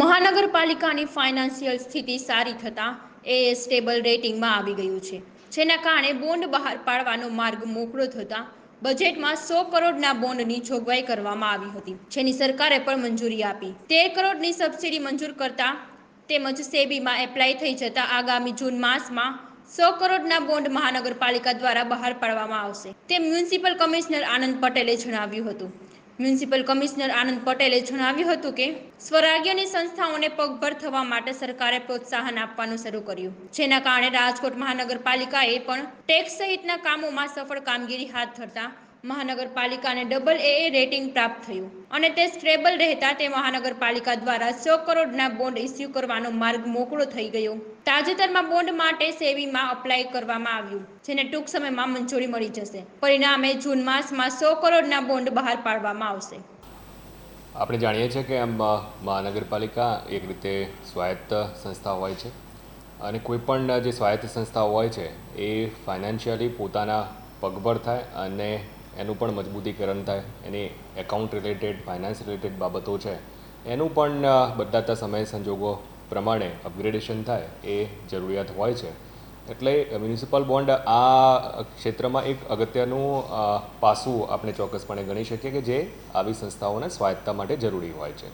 મહાનગરપાલિકાની ફાઇનાન્સિયલ સ્થિતિ સારી થતાં એ સ્ટેબલ રેટિંગમાં આવી ગયું છે, જેના કારણે બોન્ડ બહાર પાડવાનો માર્ગ મોકળો થતાં બજેટમાં સો કરોડના બોન્ડની જોગવાઈ કરવામાં આવી હતી, જેની સરકારે પણ મંજૂરી આપી. તેર કરોડની સબસિડી મંજૂર કરતા તેમજ સેબીમાં એપ્લાય થઈ જતા આગામી જૂન માસમાં સો કરોડના બોન્ડ મહાનગરપાલિકા દ્વારા બહાર પાડવામાં આવશે, તેમ મ્યુનિસિપલ કમિશનર આનંદ પટેલે જણાવ્યું હતું. મ્યુનિસિપલ કમિશનર આનંદ પટેલે જણાવ્યું હતું કે, સ્વરાજ્યની સંસ્થાઓને પગભર થવા માટે સરકારે પ્રોત્સાહન આપવાનું શરૂ કર્યું. જેના કારણે રાજકોટ મહાનગરપાલિકાએ પણ ટેક્સ સહિતના કામોમાં સફળ કામગીરી હાથ ધરતા મહાનગરપાલિકાને ડબલ એ રેટિંગ પ્રાપ્ત થયું. અને તે સ્ટેબલ રહેતા તે મહાનગરપાલિકા દ્વારા સો કરોડના બોન્ડ ઇસ્યુ કરવાનો માર્ગ મોકળો થઈ ગયો. તાજેતરમાં બોન્ડ માટે સેવીમાં અપ્લાય કરવામાં આવ્યું, જેને ટૂંક સમયમાં મંજૂરી મળી જશે. પરિણામે જૂન માસમાં સો કરોડના બોન્ડ બહાર પાડવામાં આવશે. આપણે જાણીએ છીએ કે મહાનગરપાલિકા એક રીતે સ્વાયત્ત સંસ્થા હોય છે. અને કોઈ પણ જે સ્વાયત્ત સંસ્થાઓ હોય છે, એ ફાઇનાન્શિયલી પોતાના પગભર થાય અને એનું પણ મજબૂતીકરણ થાય. એની એકાઉન્ટ રિલેટેડ ફાઇનાન્સ રિલેટેડ બાબતો છે. એનું પણ બદલાતા સમય સંજોગો પ્રમાણે અપગ્રેડેશન થાય એ જરૂરિયાત હોય છે. એટલે મ્યુનિસિપલ બોન્ડ આ ક્ષેત્રમાં એક અગત્યનું પાસું આપણે ચોક્કસપણે ગણી શકીએ કે જે આવી સંસ્થાઓને સ્વાયત્તતા માટે જરૂરી હોય છે.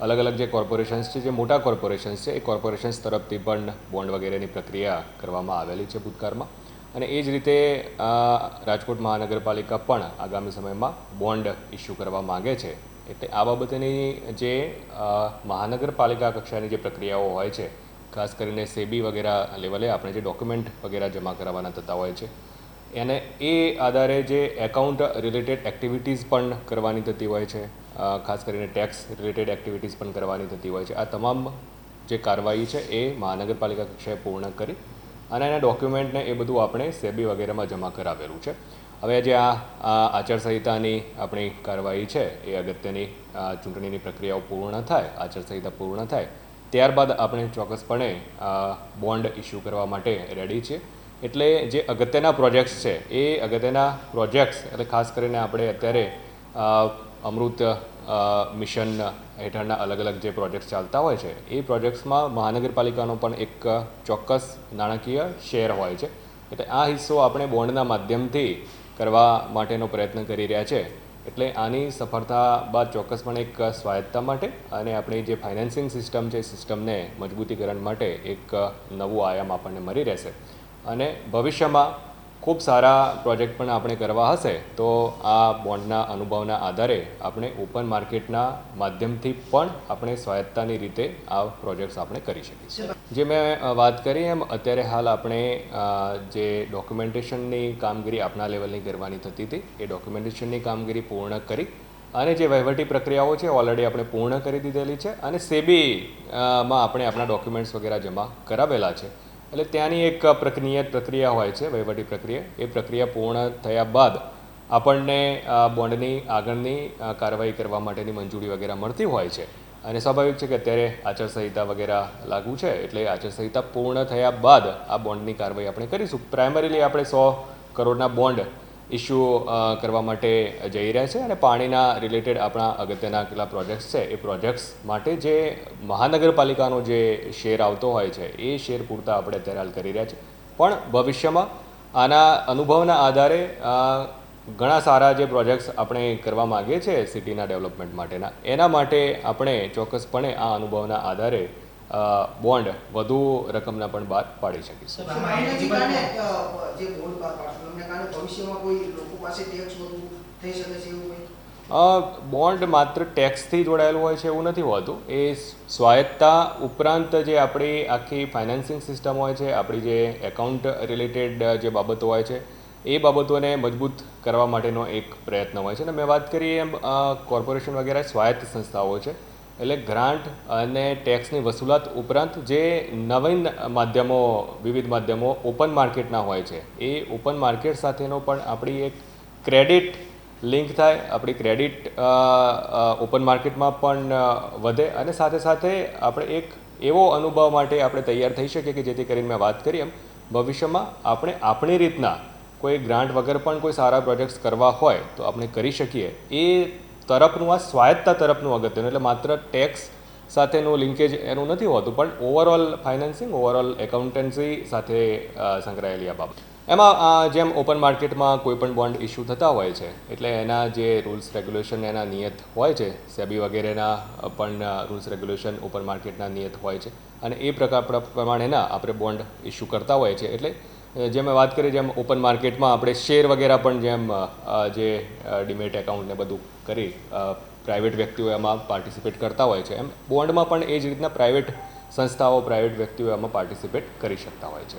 અલગ અલગ જે કોર્પોરેશન્સ છે, જે મોટા કોર્પોરેશન્સ છે, એ કોર્પોરેશન્સ તરફથી પણ બોન્ડ વગેરેની પ્રક્રિયા કરવામાં આવેલી છે ભૂતકાળમાં. અને એ જ રીતે રાજકોટ મહાનગરપાલિકા પણ આગામી સમયમાં બોન્ડ ઇસ્યુ કરવા માગે છે. એટલે આ બાબતેની જે મહાનગરપાલિકા કક્ષાની જે પ્રક્રિયાઓ હોય છે, ખાસ કરીને સેબી વગેરે લેવલે આપણે જે ડોક્યુમેન્ટ વગેરે જમા કરાવવાના થતા હોય છે, એને એ આધારે જે એકાઉન્ટ રિલેટેડ એક્ટિવિટીઝ પણ કરવાની થતી હોય છે ખાસ કરીને ટેક્સ રિલેટેડ એક્ટિવિટીઝ પણ કરવાની થતી હોય છે. આ તમામ જે કાર્યવાહી છે એ મહાનગરપાલિકા કક્ષાએ પૂર્ણ કરી અને એના ડોક્યુમેન્ટને એ બધું આપણે સેબી વગેરેમાં જમા કરાવેલું છે. હવે જે આ આચારસંહિતાની આપણી કાર્યવાહી છે, એ અગત્યની ચૂંટણીની પ્રક્રિયાઓ પૂર્ણ થાય, આચારસંહિતા પૂર્ણ થાય, ત્યારબાદ આપણે ચોક્કસપણે બોન્ડ ઇસ્યુ કરવા માટે રેડી છીએ. એટલે જે અગત્યના પ્રોજેક્ટ્સ છે, એ અગત્યના પ્રોજેક્ટ્સ એટલે ખાસ કરીને આપણે અત્યારે અમૃત મિશન હેઠળના અલગ અલગ જે પ્રોજેક્ટ્સ ચાલતા હોય છે, એ પ્રોજેક્ટ્સમાં મહાનગરપાલિકાનો પણ એક ચોક્કસ નાણાકીય શેર હોય છે. એટલે આ હિસ્સો આપણે બોન્ડના માધ્યમથી કરવા માટેનો પ્રયત્ન કરી રહ્યા છે. એટલે આની સફળતા બાદ ચોક્કસપણે એક સ્વાયત્તા માટે અને આપણી જે ફાઇનાન્સિંગ સિસ્ટમ છે સિસ્ટમને મજબૂતીકરણ માટે એક નવું આયામ આપણને મળી રહેશે. અને ભવિષ્યમાં ખૂબ સારા પ્રોજેક્ટ પણ આપણે કરવા હશે, તો આ બોન્ડના અનુભવના આધારે આપણે ઓપન માર્કેટના માધ્યમથી પણ આપણે સ્વાયત્તાની રીતે આ પ્રોજેક્ટ્સ આપણે કરી શકીશું. જે મેં વાત કરી એમ, અત્યારે હાલ આપણે જે ડોક્યુમેન્ટેશનની કામગીરી આપણા લેવલની કરવાની થતી હતી, એ ડોક્યુમેન્ટેશનની કામગીરી પૂર્ણ કરી અને જે વહીવટી પ્રક્રિયાઓ છે, ઓલરેડી આપણે પૂર્ણ કરી દીધેલી છે અને સેબીમાં આપણે આપણા ડોક્યુમેન્ટ્સ વગેરે જમા કરાવેલા છે. એટલે ત્યાંની એક પ્રક્રિયા પ્રક્રિયા હોય છે, વહીવટી પ્રક્રિયા. એ પ્રક્રિયા પૂર્ણ થયા બાદ આપણને બોન્ડની આગળની કાર્યવાહી કરવા માટેની મંજૂરી વગેરે મળતી હોય છે. અને સ્વાભાવિક છે કે અત્યારે આચારસંહિતા વગેરે લાગુ છે, એટલે આચારસંહિતા પૂર્ણ થયા બાદ આ બોન્ડની કાર્યવાહી આપણે કરીશું. પ્રાઇમરીલી આપણે સો કરોડના બોન્ડ ઇસ્યુ કરવા માટે જઈ રહ્યા છે અને પાણીના રિલેટેડ આપણા અગત્યના કેટલા પ્રોજેક્ટ્સ છે, એ પ્રોજેક્ટ્સ માટે જે મહાનગરપાલિકાનો જે શેર આવતો હોય છે, એ શેર પૂરતા આપણે અત્યારે હાલ કરી રહ્યા છે. પણ ભવિષ્યમાં આના અનુભવના આધારે ઘણા સારા જે પ્રોજેક્ટ્સ આપણે કરવા માગીએ છીએ સિટીના ડેવલપમેન્ટ માટેના, એના માટે આપણે ચોક્કસપણે આ અનુભવના આધારે બોન્ડ વધુ રકમના પણ બહાર પાડી શકીશું. બોન્ડ માત્ર ટેક્સથી જોડાયેલું હોય છે એવું નથી હોતું. એ સ્વાયત્તા ઉપરાંત જે આપણી આખી ફાઇનાન્સિંગ સિસ્ટમ હોય છે આપણી જે એકાઉન્ટ રિલેટેડ જે બાબતો હોય છે એ બાબતોને મજબૂત કરવા માટેનો એક પ્રયત્ન હોય છે. અને મેં વાત કરી એમ કોર્પોરેશન વગેરે સ્વાયત્ત સંસ્થાઓ છે. એટલે ગ્રાન્ટ અને ટેક્સની વસૂલાત ઉપરાંત જે નવીન માધ્યમો, વિવિધ માધ્યમો ઓપન માર્કેટના હોય છે, એ ઓપન માર્કેટ સાથેનો પણ આપણી એક ક્રેડિટ લિંક થાય, આપણી ક્રેડિટ ઓપન માર્કેટમાં પણ વધે અને સાથે સાથે આપણે એક એવો અનુભવ માટે આપણે તૈયાર થઈ શકીએ કે જેથી કરીને મેં વાત કરી એમ, ભવિષ્યમાં આપણે આપણી રીતના કોઈ ગ્રાન્ટ વગર પણ કોઈ સારા પ્રોજેક્ટ્સ કરવા હોય તો આપણે કરી શકીએ. એ તરફનું, આ સ્વાયત્તતા તરફનું અગત્યનું. એટલે માત્ર ટેક્સ સાથેનું લિંકેજ એનું નથી હોતું, પણ ઓવરઓલ ફાઇનાન્સિંગ ઓવરઓલ એકાઉન્ટન્સી સાથે સંકળાયેલી આ બાબત. એમાં જેમ ઓપન માર્કેટમાં કોઈ પણ બોન્ડ ઇસ્યુ થતા હોય છે, એટલે એના જે રૂલ્સ રેગ્યુલેશન એના નિયત હોય છે, સેબી વગેરેના પણ રૂલ્સ રેગ્યુલેશન ઓપન માર્કેટના નિયત હોય છે, અને એ પ્રકાર પ્રમાણેના આપણે બોન્ડ ઇસ્યુ કરતા હોય છે, એટલે જેમ મેં વાત કરી, જેમ ઓપન માર્કેટમાં આપણે શેર વગેરે પણ જેમ જે ડિમેટ એકાઉન્ટ ને બધું કરી પ્રાઇવેટ વ્યક્તિઓ એમાં પાર્ટિસિપેટ કરતા હોય છે. એમ બોન્ડમાં પણ એ જ રીતના પ્રાઇવેટ સંસ્થાઓ પ્રાઇવેટ વ્યક્તિઓ એમાં પાર્ટિસિપેટ કરી શકતા હોય છે.